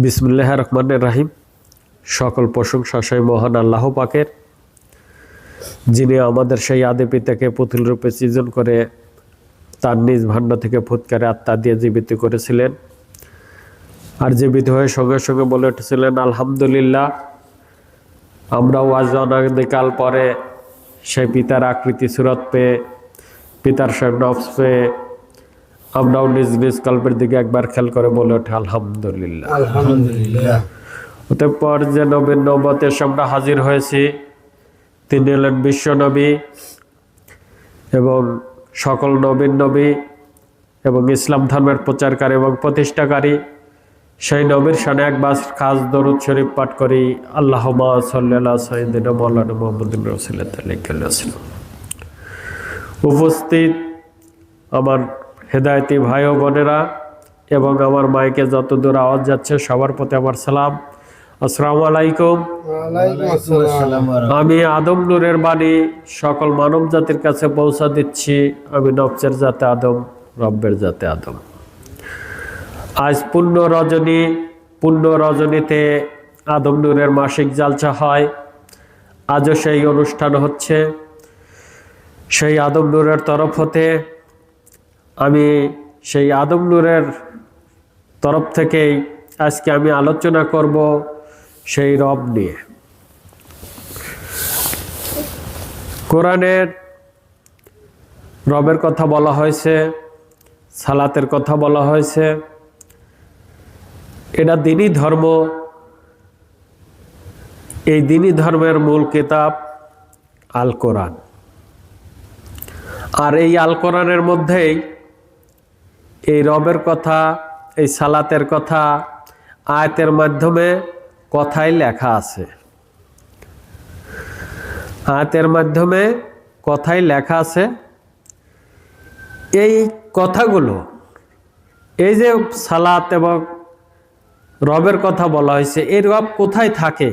বিসমুল্লাহ রহমানের রাহিম। সকল প্রশংসা সেই মহান আল্লাহ পাকের, যিনি আমাদের সেই আদি পিতাকে পুতুল রূপে সৃজন করে তার নিজ ভাণ্ড থেকে ফুৎকারে আত্মা দিয়ে জীবিত করেছিলেন। আর জীবিত হয়ে সঙ্গে সঙ্গে বলে উঠেছিলেন, আলহামদুলিল্লাহ আমরাও আজ অনাদিকাল পরে সেই পিতার আকৃতি সুরত পেয়ে, পিতার সব নফস পেয়ে আমরাও নিজ নিজ কল্পের দিকে একবার খেয়াল করে বলে ওঠে আলহামদুলিল্লাহ আলহামদুলিল্লাহ অতঃপর যে নবীন নবতে আমরা হাজির হয়েছি তিনি হলেন বিশ্ব নবী এবং সকল নবীন নবী এবং ইসলাম ধর্মের প্রচারকারী এবং প্রতিষ্ঠাকারী সেই নবীর সানে একবার খাস দরুদ শরীফ পাঠ করি আল্লাহ সাল্লাহ সঈদিন মৌলানা মোহাম্মদ রসুল্লাহ উপস্থিত আমার হেদায়তি ভাই ও বোনেরা এবং আমার মাইকে যত দূর আওয়াজ যাচ্ছে, সবার প্রতি আমার সালাম। আসসালামু আলাইকুম। আমি আদম নূরের বাণী সকল মানব জাতির কাছে পৌঁছা দিচ্ছি। আমি নবচের জাতে আদম, রব্বের জাতে আদম। আজ পূর্ণ রজনী পূর্ণ রজনীতে আদম নূরের মাসিক জালসা হয়। আজও সেই অনুষ্ঠান হচ্ছে। সেই আদম নূরের তরফ হতে আমি সেই আদম নূরের তরফ থেকেই আজকে আমি আলোচনা করব সেই রব নিয়ে। কোরআনের রবের কথা বলা হয়েছে, সালাতের কথা বলা হয়েছে। এটা দিনই ধর্ম। এই দিনই ধর্মের মূল কিতাব, আল কোরআন। আর এই আল কোরআনের মধ্যেই এই রবের কথা, এই সালাতের কথা, আয়তের মাধ্যমে কথাই লেখা আছে। আয়াতের মাধ্যমে কথাই লেখা আছে। এই কথাগুলো, এই যে সালাত এবং রবের কথা বলা হয়েছে, এই রব কোথায় থাকে?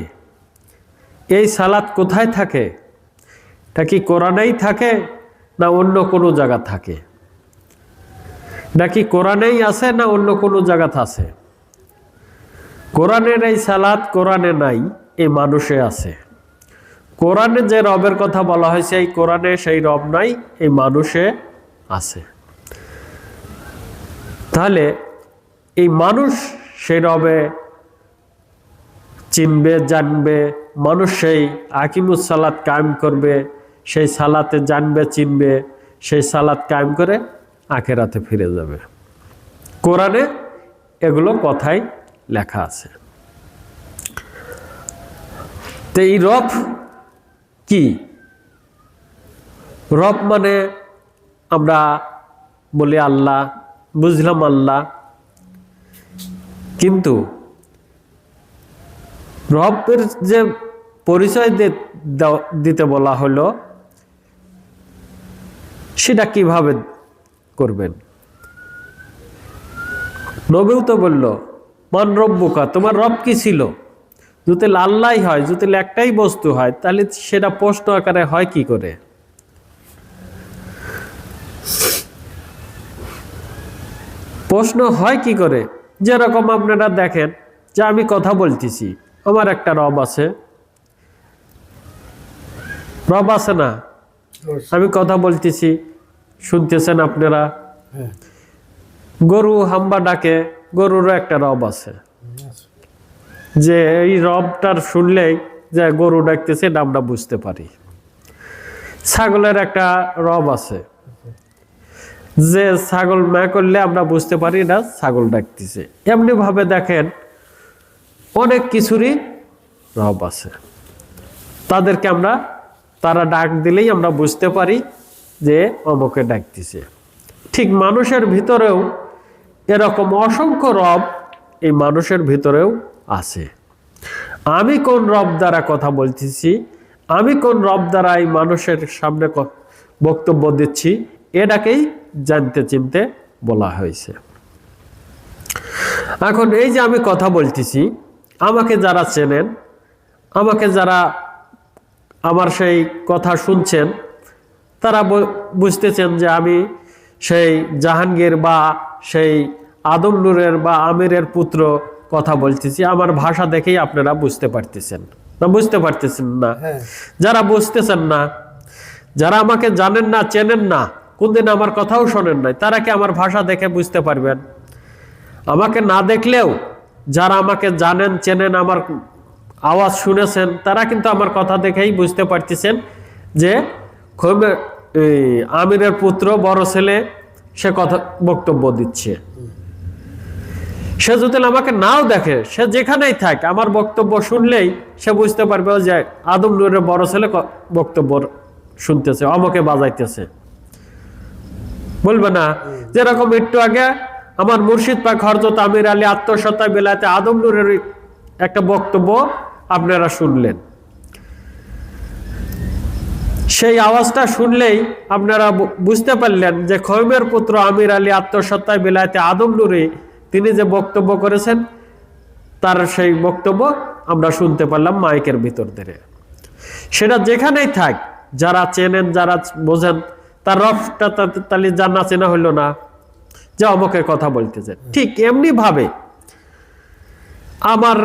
এই সালাত কোথায় থাকে? তা কি কোরআনেই থাকে না অন্য কোনো জায়গা থাকে? নাকি কোরআনেই আছে না অন্য কোনো জায়গাতে আছে? কোরআনের এই সালাত, কোরআনে নাই এই মানুষে আছে। কোরআনে যে রবের কথা বলা হয়েছে, এই কোরআনে সেই রব নাই এই মানুষে আছে। তাহলে এই মানুষ সেই রবে চিনবে, জানবে, মানুষ সেই আকিমুস সালাত কায়েম করবে, সেই সালাতে জানবে, চিনবে, সেই সালাত কায়েম করে আখেরাতে ফিরে যাবে। কোরআনে এগুলো কথাই লেখা আছে। তো এই রব কি? রব মানে আমরা বলি আল্লাহ, বুঝলাম আল্লাহ। কিন্তু রবের যে পরিচয় দিতে বলা হলো, সেটা কীভাবে করবেন। নবীও তো বলল, মান রব্বুকা, তোমার রব কি ছিল? যদি আল্লাহ হয়, যদি একটাই বস্তু হয়, তাহলে সেটা প্রশ্ন আকারে হয় কি করে? প্রশ্ন হয় কি করে? যেরকম আপনারা দেখেন যে আমি কথা বলতেছি, আমার একটা রব আছে। রব আছে না? আমি কথা বলতেছি শুনতেছেন আপনারা? হ্যাঁ। গরু হাম্বা ডাকে গরুরও একটা রব আছে। যে এই রবটার শুনলেই যে গরু ডাকতেছে এটা আমরা বুঝতে পারি। ছাগলের একটা রব আছে। যে ছাগল ম্যা করলে আমরা বুঝতে পারি না ছাগল ডাকতেছে। এমনি ভাবে দেখেন অনেক কিছুরই রব আছে। তাদেরকে আমরা তারা ডাক দিলেই আমরা বুঝতে পারি। যে অমকে ডাকতেছে। ঠিক মানুষের ভিতরেও এরকম অসংখ্য রব এই মানুষের ভিতরেও আছে। আমি কোন রব দ্বারা কথা বলতেছি? আমি কোন রব দ্বারা এই মানুষের সামনে বক্তব্য দিচ্ছি? এটাকেই জানতে চিনতে বলা হয়েছে। এখন এই যে আমি কথা বলতেছি, আমাকে যারা চেনেন, আমাকে যারা আমার সেই কথা শুনছেন তারা বুঝতেছেন যে আমি সেই জাহাঙ্গীর বা সেই আদম নূরের বা আমিরের পুত্র কথা বলতেছি। আমার ভাষা দেখেই আপনারা বুঝতে পারতেছেন। না বুঝতে পারতেছেন না। হ্যাঁ। যারা বুঝতেছেন না যারা আমাকে জানেন না চেনেন না কোনদিন আমার কথাও শোনেন নাই তারা কি আমার ভাষা দেখে বুঝতে পারবেন? আমাকে না দেখলেও যারা আমাকে জানেন চেনেন আমার আওয়াজ শুনেছেন তারা কিন্তু আমার কথা দেখেই বুঝতে পারতেছেন যে এই আমিরের পুত্র, বড় ছেলে, সে কথা বক্তব্য দিচ্ছে। সে যদি আমাকে নাও দেখে, সে যেখানেই থাক, আমার বক্তব্য শুনলেই সে বুঝতে পারবে যে আদম নুরের বড় ছেলে বক্তব্য শুনতেছে আমাকে বাজাইতেছে। বলবে না, যেরকম একটু আগে আমার মুর্শিদ পাক হরজত আমির আলী আত্মসত্তা বেলাতে আদম নুরের একটা বক্তব্য আপনারা শুনলেন। সেই আওয়াজটা শুনলেই আপনারা বুঝতে পারলেন যে খৈমের পুত্র আমির আলী আত্মসত্তায় বিলায়তে আদম নুরে তিনি যে বক্তব্য করেছেন, তার সেই বক্তব্য আমরা শুনতে পারলাম মাইকের ভিতর ধরে। সেটা যেখানেই থাক, যারা চেনেন, যারা বোঝেন, তার রফটা তাহলে জানা চেনা হইল না। যে অমুকে কথা বলতেছে ঠিক এমনি ভাবে আমার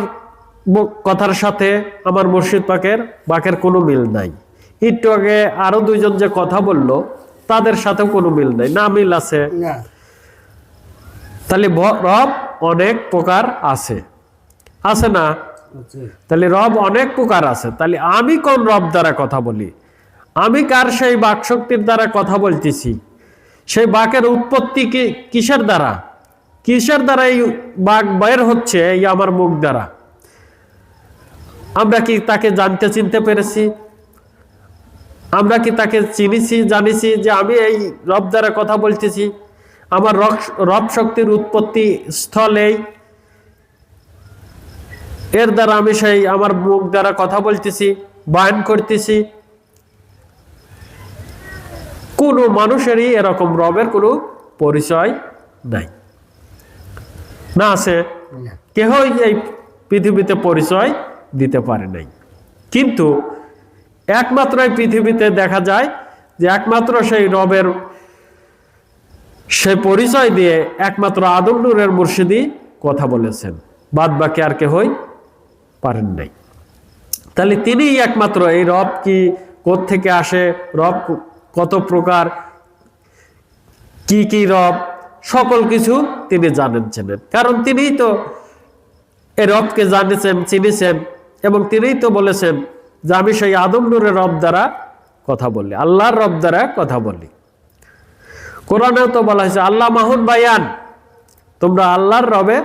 কথার সাথে আমার মুর্শিদ পাকের বাকের কোনো মিল নাই। একটু আগে আরও দুইজন যে কথা বলল তাদের সাথেও কোনো মিল নাই। না মিল আছে। তাহলে রব অনেক প্রকার আছে। আছে না? তাহলে রব অনেক প্রকার আছে। তাহলে আমি কোন রব দ্বারা কথা বলি? আমি কার সেই বাকশক্তির দ্বারা কথা বলতেছি? সেই বাকের উৎপত্তি কি কিসের দ্বারা? কিসের দ্বারা এই বাঘ বের হচ্ছে এই আমার মুখ দ্বারা? আমরা কি তাকে জানতে চিনতে পেরেছি? আমরা কি তাকে চিনিছি জানিছি যে আমি এই রব দ্বারা কথা বলতেছি? আমার রব শক্তির উৎপত্তি স্থল এই এর দ্বারা আমি সেই আমার মুখ দ্বারা কথা বলতেছি বায়ন করতেছি। কোনো মানুষেরই এরকম রবের কোনো পরিচয় নাই। না আছে। কেহই এই পৃথিবীতে পরিচয় দিতে পারে নাই। কিন্তু একমাত্র এই পৃথিবীতে দেখা যায় যে একমাত্র সেই রবের সে পরিচয় দিয়ে একমাত্র আদম নূরের মুর্শিদি কথা বলেছেন। বাদ বাকি আর কেহই পারেন নাই। তাহলে তিনিই একমাত্র এই রব কি থেকে আসে, রব কত প্রকার, কি কি রব, সকল কিছু তিনি জানেন চেনেন। কারণ তিনিই তো এই রবকে জানেছেন, চিনেছেন এবং তিনিই তো বলেছেন যে আমি সেই আদম নূরের রব দ্বারা কথা বলি আল্লাহর রব দ্বারা কথা বলি কোরআনেও তো বলা হয়েছে আল্লাহ মাহুন বায়ান তোমরা আল্লাহর রবে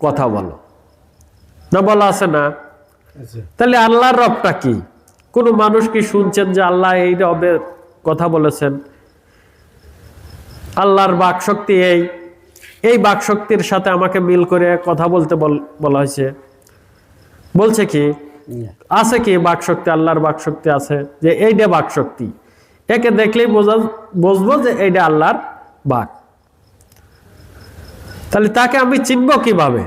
কথা বলো। না বলা আছে না? তাহলে আল্লাহর রবটা কি? কোন মানুষ কি শুনছেন যে আল্লাহ এই রবের কথা বলেছেন? আল্লাহর বাকশক্তি এই। এই বাকশক্তির সাথে আমাকে মিল করে কথা বলতে বল- হয়েছে। বলছে কি আছে কি বাকশক্তি? আল্লাহর বাকশক্তি আছে যে এইটা বাকশক্তি। একে দেখলেই বোঝা বুঝব যে এইটা আল্লাহর বাক। তাহলে তাকে আমি চিনব কীভাবে?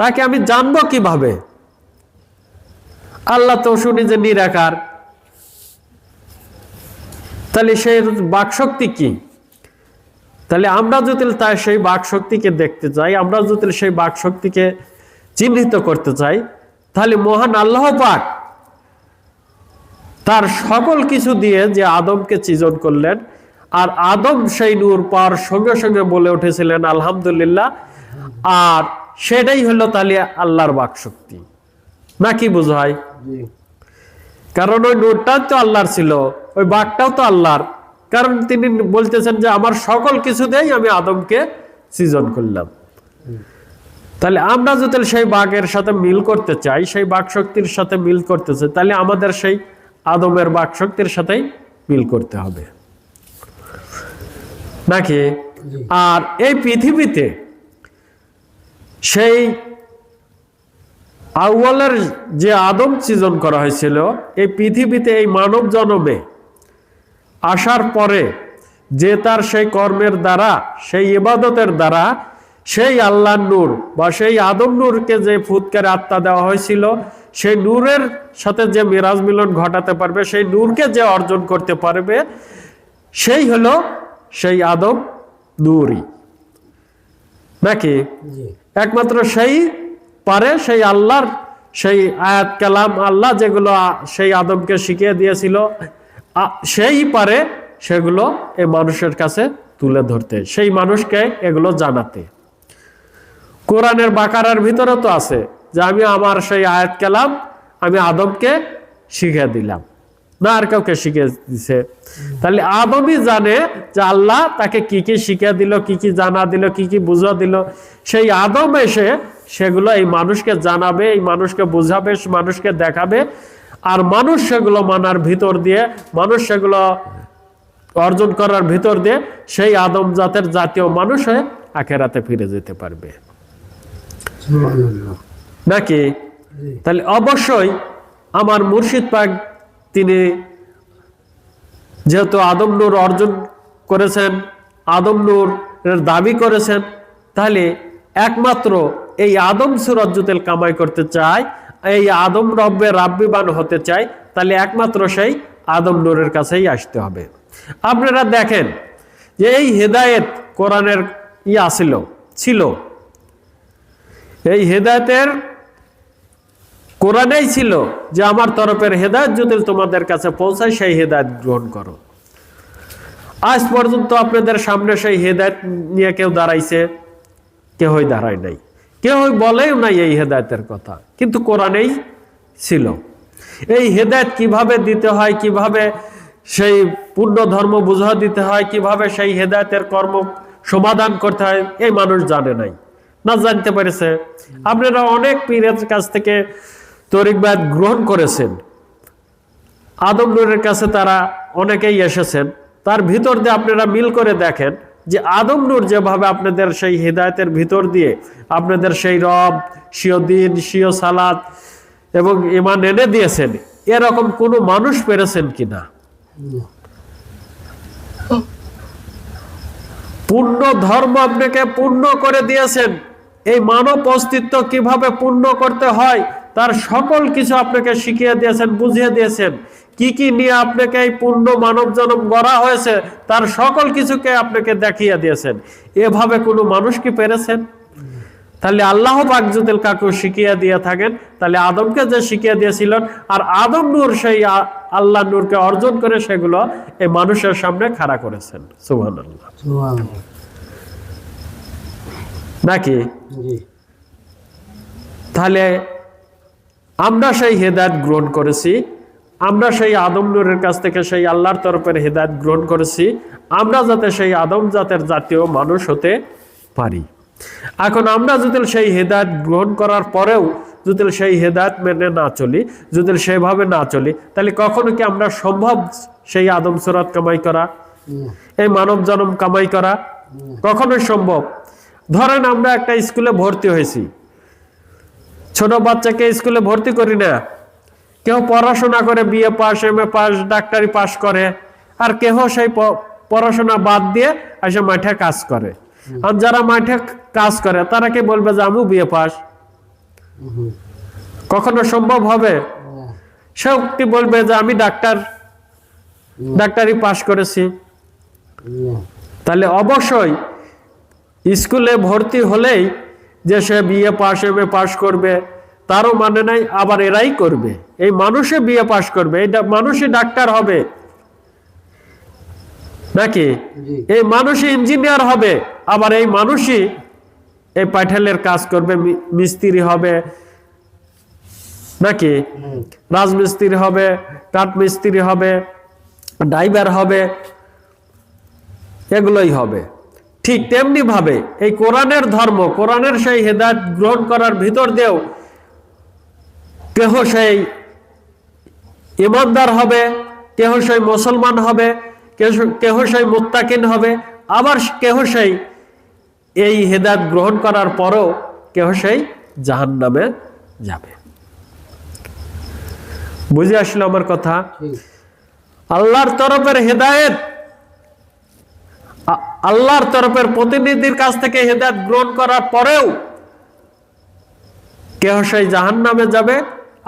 তাকে আমি জানব কীভাবে? আল্লাহ তো শুনি যে নিরাকার তাহলে সেই বাকশক্তি কি? তাহলে আমরা যদি তাই সেই বাকশক্তিকে দেখতে চাই, আমরা যদি সেই বাকশক্তিকে চিহ্নিত করতে চাই তাহলে মহান আল্লাহ পাক তার সকল কিছু দিয়ে যে আদমকে সৃজন করলেন আর আদম সেই নূর পাওয়ার সঙ্গে সঙ্গে বলে উঠেছিলেন আলহামদুলিল্লাহ। আর সেটাই হলো তাহলে আল্লাহর বাকশক্তি। নাকি বোঝায় জি। কারণ ওই নূরটাও তো আল্লাহর ছিল ওই বাঘটাও তো আল্লাহর। কারণ তিনি বলতেছেন যে আমার সকল কিছু দিয়েই আমি আদমকে সৃজন করলাম। তাহলে আমরা যদি সেই বাঘের সাথে মিল করতে চাই সেই বাক শক্তির সাথে মিল করতে চাই তাহলে আমাদের সেই আদমের বাক শক্তির সাথেই মিল করতে হবে। নাকি? আর এই পৃথিবীতে সেই আউ্বালের যে আদম সৃজন করা হয়েছিল এই পৃথিবীতে এই মানব জনমে আসার পরে যে তার সেই কর্মের দ্বারা সেই ইবাদতের দ্বারা সেই আল্লাহ নূর বা সেই আদম নূরকে যে ফুৎকারে আত্মা দেওয়া হয়েছিল সেই নূরের সাথে যে মিরাজ মিলন ঘটাতে পারবে সেই নূরকে যে অর্জন করতে পারবে সেই হলো সেই আদম নূরই। নাকি একমাত্র সেই পারে সেই আল্লাহর সেই আয়াত কালাম আল্লাহ যেগুলো সেই আদমকে শিখিয়ে দিয়েছিল সেই পারে সেগুলো এই মানুষের কাছে তুলে ধরতে সেই মানুষকে এগুলো জানাতে। কোরআনের বাকারার ভিতরে তো আছে যে আমি আমার সেই আয়াত কালাম আমি আদমকে শিখে দিলাম। না আর কাউকে শিখে দিছে। তাহলে আদমই জানে যে আল্লাহ তাকে কি কি শিখে দিল, কি কি জানা দিল, কি কি বুঝা দিল। সেই আদম এসে সেগুলো এই মানুষকে জানাবে, এই মানুষকে বুঝাবে মানুষকে দেখাবে। আর মানুষ সেগুলো মানার ভিতর দিয়ে, মানুষ সেগুলো অর্জন করার ভিতর দিয়ে সেই আদম জাতের জাতীয় মানুষ হয়ে আখেরাতে ফিরে যেতে পারবে। নাকি? তাহলে অবশ্যই আমার মুর্শিদ পাক, তিনি যেহেতু আদম নূর অর্জন করেছেন, আদম নূর এর দাবি করেছেন, তাহলে একমাত্র এই আদম সুরজ্জুতেল কামাই করতে চায়, এই আদম রব্বে রাব্বিবান হতে চায়, তাহলে একমাত্র সেই আদম নূরের কাছেই আসতে হবে। আপনারা দেখেন যে এই হেদায়েত কোরআনের ই আসিল ছিল। এই হেদায়েতের কোরআনেই ছিল যে আমার তরফের হেদায়ত যদি তোমাদের কাছে পৌঁছায়, সেই হেদায়ত গ্রহণ করো। আজ পর্যন্ত আপনাদের সামনে সেই হেদায়ত নিয়ে কেউ দাঁড়াইছে, কেহই দাঁড়ায় নাই। কেউই বলেও নাই এই হেদায়তের কথা, কিন্তু কোরআনেই ছিল। এই হেদায়ত কীভাবে দিতে হয়, কীভাবে সেই পূর্ণ ধর্ম বুঝা দিতে হয়, কীভাবে সেই হেদায়তের কর্ম সমাধান করতে হয়, এই মানুষ জানে নাই। না জানতে পেরেছে। আপনারা অনেক পীরের কাছ থেকে তরিকবাদ গ্রহণ করেছেন। আদম নূরের কাছে তারা অনেকেই এসেছেন। তার ভিতর দিয়ে আপনারা মিল করে দেখেন যে আদম নূর যেভাবে আপনাদের সেই হৃদায়তের ভিতর দিয়ে আপনাদের সেই রব সিও দিন সিও সালাত এবং ইমান এনে দিয়েছেন। এরকম কোনো মানুষ পেরেছেন কিনা পূর্ণ ধর্ম আপনাকে পূর্ণ করে দিয়েছেন। এই মানব অস্তিত্ব কীভাবে পূর্ণ করতে হয়, তার সকল কিছু আপনাকে শিখিয়ে দিয়েছেন, বুঝিয়ে দিয়েছেন। কি কি নিয়ে আপনাকে এই পূর্ণ মানব জন্ম গড়া হয়েছে, তার সকল কিছুকে আপনাকে দেখিয়ে দিয়েছেন। এভাবে কোনো মানুষ কি পেরেছেন? তাহলে আল্লাহ পাকজুদুল কাকু শিখিয়ে দিয়ে থাকেন, তাহলে আদমকে যে শিখিয়ে দিয়েছিলেন, আর আদম নূর সেই আল্লাহ নূরকে অর্জন করে সেগুলো এই মানুষের সামনে খাড়া করেছেন। সুবহান আল্লাহ নাকি? তাহলে আমরা সেই হেদায়ত গ্রহণ করেছি আমরা সেই আদম নূরের কাছ থেকে সেই আল্লাহর তরফের হেদায়ত গ্রহণ করেছি আমরা যাতে সেই আদম জাতের জাতীয় মানুষ হতে পারি। এখন আমরা যদি সেই হেদায়ত গ্রহণ করার পরেও যদি সেই হেদায়ত মেনে না চলি যদি সেভাবে না চলি তাহলে কখনো কি আমরা সম্ভব সেই আদম সুরাত কামাই করা? এই মানব জন্ম কামাই করা? কখনোই সম্ভব। ধরেন আমরা একটা স্কুলে ভর্তি হয়েছি। ছোট বাচ্চাকে স্কুলে ভর্তি করি না। কেউ পড়াশোনা করে BA pass M A pass ডাক্তারি পাস করে আর কেহ সেই পড়াশোনা বাদ দিয়ে এসে মাঠে কাজ করে। আর যারা মাঠে কাজ করে তারা কি বলবে যে আমি বিএ পাস কখনো সম্ভব হবে? সেও কি বলবে যে আমি ডাক্তার ডাক্তারি পাস করেছি। তাহলে অবশ্যই স্কুলে ভর্তি হলেই যে সে BA pass M A pass করবে তারও মানে নাই আবার এরাই করবে। এই মানুষে বিএ পাস করবে এই মানুষই ডাক্তার হবে। নাকি? এই মানুষই ইঞ্জিনিয়ার হবে আবার এই মানুষই এই পাঠালের কাজ করবে মিস্ত্রি হবে। নাকি? রাজমিস্ত্রি হবে কাঠ মিস্ত্রি হবে ড্রাইভার হবে এগুলোই হবে। ঠিক তেমনি ভাবে এই কোরআনের ধর্ম কোরআনের সেই হেদায়ত গ্রহণ করার ভিতর দিয়েও কেহ সেই ইমানদার হবে কেহ সেই মুসলমান হবে কেহ- কেহ সেই মুত্তাকিন হবে আবার কেহ সেই এই হেদায়ত গ্রহণ করার পরও কেহ সেই জাহান্নামে যাবে। বুঝে আসলো আমার কথা? আল্লাহর তরফের হেদায়েত আল্লাহর তরফের প্রতিনিধির কাছ থেকে হেদায়েত গ্রহণ করার পরেও কেহ সেই জাহান নামে যাবে,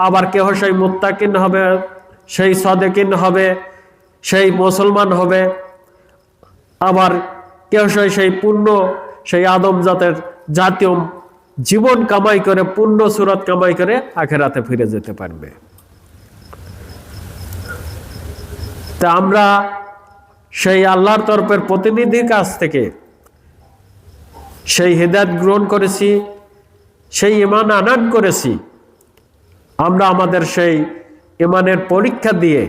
আবার কেহ সেই মুত্তাকিন হবে, সেই সদেকিন হবে, সেই মুসলমান হবে, আবার কেহ সেই সেই পূর্ণ, সেই আদম জাতের জাতীয় জীবন কামাই করে, পূর্ণ সুরত কামাই করে আখেরাতে ফিরে যেতে পারবে। তা আমরা সেই আল্লাহর তরফের প্রতিনিধির কাছ থেকে সেই হেদায়ত গ্রহণ করেছি, সেই ইমান আনান করেছি। আমরা আমাদের সেই ইমানের পরীক্ষা দিয়ে,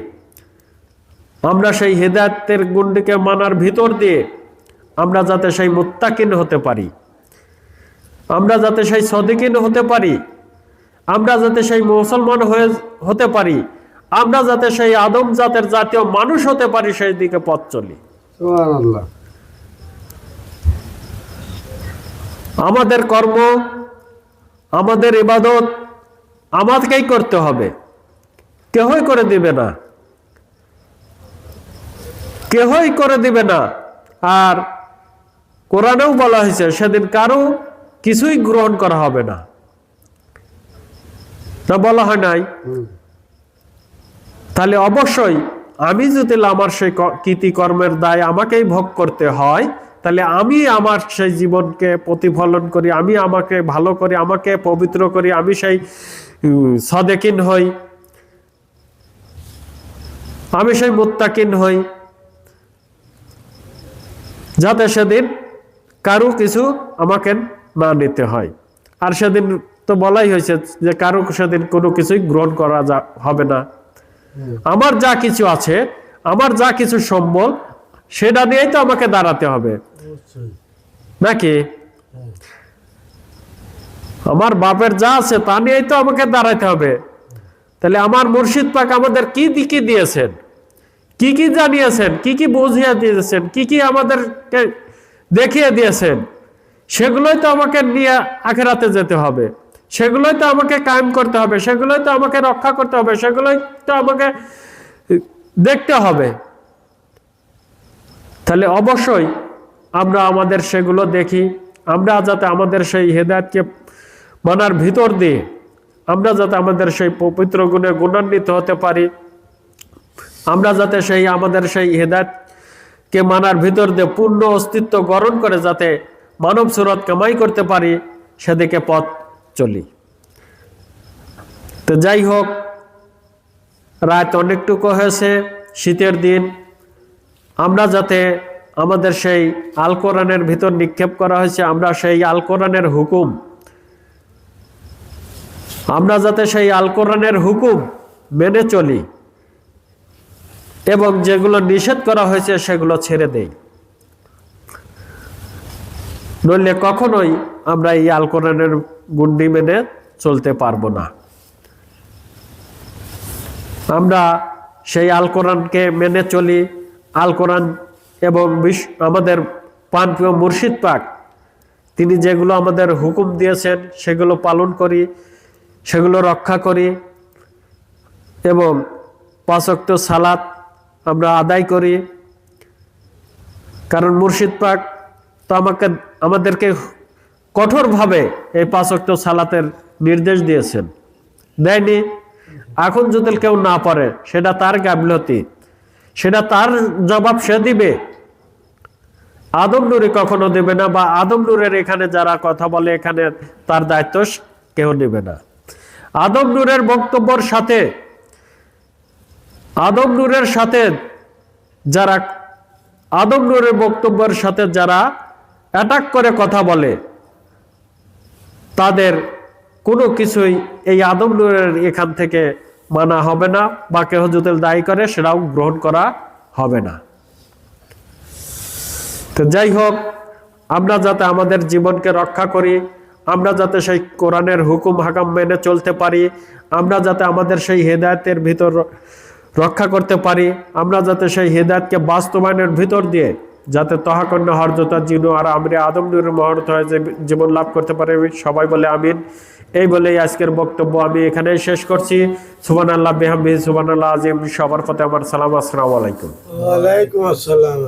আমরা সেই হেদায়তের গুণটিকে মানার ভিতর দিয়ে আমরা যাতে সেই মুত্তাকিন হতে পারি, আমরা যাতে সেই সদিকিন হতে পারি, আমরা যাতে সেই মুসলমান হয়ে, হতে পারি আমরা যাতে সেই আদম জাতের জাতীয় মানুষ হতে পারি সেই দিকে পথ চলি। আমাদের কর্ম আমাদের ইবাদত আমাদেরকেই করতে হবে। কেহই করে দিবে না? কেহই করে দিবে না? আর কোরআনেও বলা হয়েছে সেদিন কারও কিছুই গ্রহণ করা হবে না। না বলা হয় নাই। তাহলে অবশ্যই আমি যদি আমার সেই কৃতিকর্মের দায় আমাকেই ভোগ করতে হয়, তাহলে আমি আমার সেই জীবনকে প্রতিফলন করি, আমি আমাকে ভালো করি, আমাকে পবিত্র করি, আমি সেই সদেকিন হই। আমি সেই মুত্তাকিন হই। যাতে সেদিন কারও কিছু আমাকে না নিতে হয়। আর সেদিন তো বলাই হয়েছে যে কারও সেদিন কোনো কিছুই গ্রহণ করা হবে না। আমার যা কিছু আছে আমার যা কিছু সম্বল সেটা নিয়েই তো আমাকে দাঁড়াতে হবে। নাকি? আমার বাপের যা আছে তা নিয়েই তো আমাকে দাঁড়াতে হবে। তাহলে আমার মুর্শিদ পাক আমাদের কি দিকে দিয়েছেন? কি কি জানিয়েছেন? কি কি বুঝিয়ে দিয়েছেন? কি কি আমাদেরকে দেখিয়ে দিয়েছেন? সেগুলোই তো আমাকে নিয়ে আখেরাতে যেতে হবে। সেগুলোই তো আমাকে কায়েম করতে হবে, সেগুলোই তো আমাকে রক্ষা করতে হবে, সেগুলোই তো আমাকে দেখতে হবে। তাহলে অবশ্যই আমরা আমাদের সেগুলো দেখি, আমরা যাতে আমাদের সেই হেদায়তকে মানার ভিতর দিয়ে আমরা যাতে আমাদের সেই পবিত্র গুণে গুণান্বিত হতে পারি, আমরা যাতে সেই আমাদের সেই হেদায়তকে মানার ভিতর দিয়ে পূর্ণ অস্তিত্ব গঠন করে যাতে মানব সুরত কামাই করতে পারি, সেদিকে পথ তো যাই হোক, রাত অনেকটুকু হয়েছে, শীতের দিন। আমরা যাতে আমাদের সেই আল কোরআনের ভিতর নিক্ষেপ করা হয়েছে, আমরা সেই আল কোরআনের হুকুম। আমরা যাতে সেই আল কোরআনের হুকুম মেনে চলি এবং যেগুলো নিষেধ করা হয়েছে সেগুলো ছেড়ে দেই। নইলে কখনোই আমরা এই আল কোরআনের গুন্ডি মেনে চলতে পারব না। আমরা সেই আল কোরআনকে মেনে চলি। আল কোরআন এবং বিশ- আমাদের পানপ্রিয় মুর্শিদ পাক, তিনি যেগুলো আমাদের হুকুম দিয়েছেন, সেগুলো পালন করি, সেগুলো রক্ষা করি এবং পাঁচক্ত সালাত আমরা আদায় করি। কারণ মুর্শিদ পাক তো আমাকে, আমাদেরকে কঠোরভাবে এই পাঁচক্ত সালাতের নির্দেশ দিয়েছেন। দেয়নি। এখন যদি কেউ না পারে, সেটা তার গাফলতি। সেটা তার জবাব সে দিবে। আদম নুরি কখনো দেবে না বা আদম নূরের এখানে যারা কথা বলে, এখানে তার দায়িত্ব কেউ নেবে না। আদম নূরের বক্তব্যর সাথে, আদম নূরের সাথে যারা, আদম নূরের বক্তব্যের সাথে যারা অ্যাটাক করে কথা বলে তাদের কোনো কিছুই এই আদম নূরের এখান থেকে মানা হবে না, বা কেহ যদি দায়ী করে সেটাও গ্রহণ করা হবে না। তো যাই হোক, আমরা যাতে আমাদের জীবনকে রক্ষা করি, আমরা যাতে সেই কোরআনের হুকুম, হাকাম মেনে চলতে পারি, আমরা যাতে আমাদের সেই হেদায়তের ভিতর রক্ষা করতে পারি, আমরা যাতে সেই হেদায়তকে বাস্তবায়নের ভিতর দিয়ে যাতে তহাকন্যা হরজতা জিনু আর আমরা আদম নুরের মহরত হয়ে যে জীবন লাভ করতে পারে। সবাই বলে আমিন। এই বলেই আজকের বক্তব্য আমি এখানে শেষ করছি। সুবান আল্লাহ বেহাম্বি সুবান আল্লাহ আজিম, সবার পথে আমার সালাম, আসসালামু আলাইকুম। আলাইকুম আসসালাম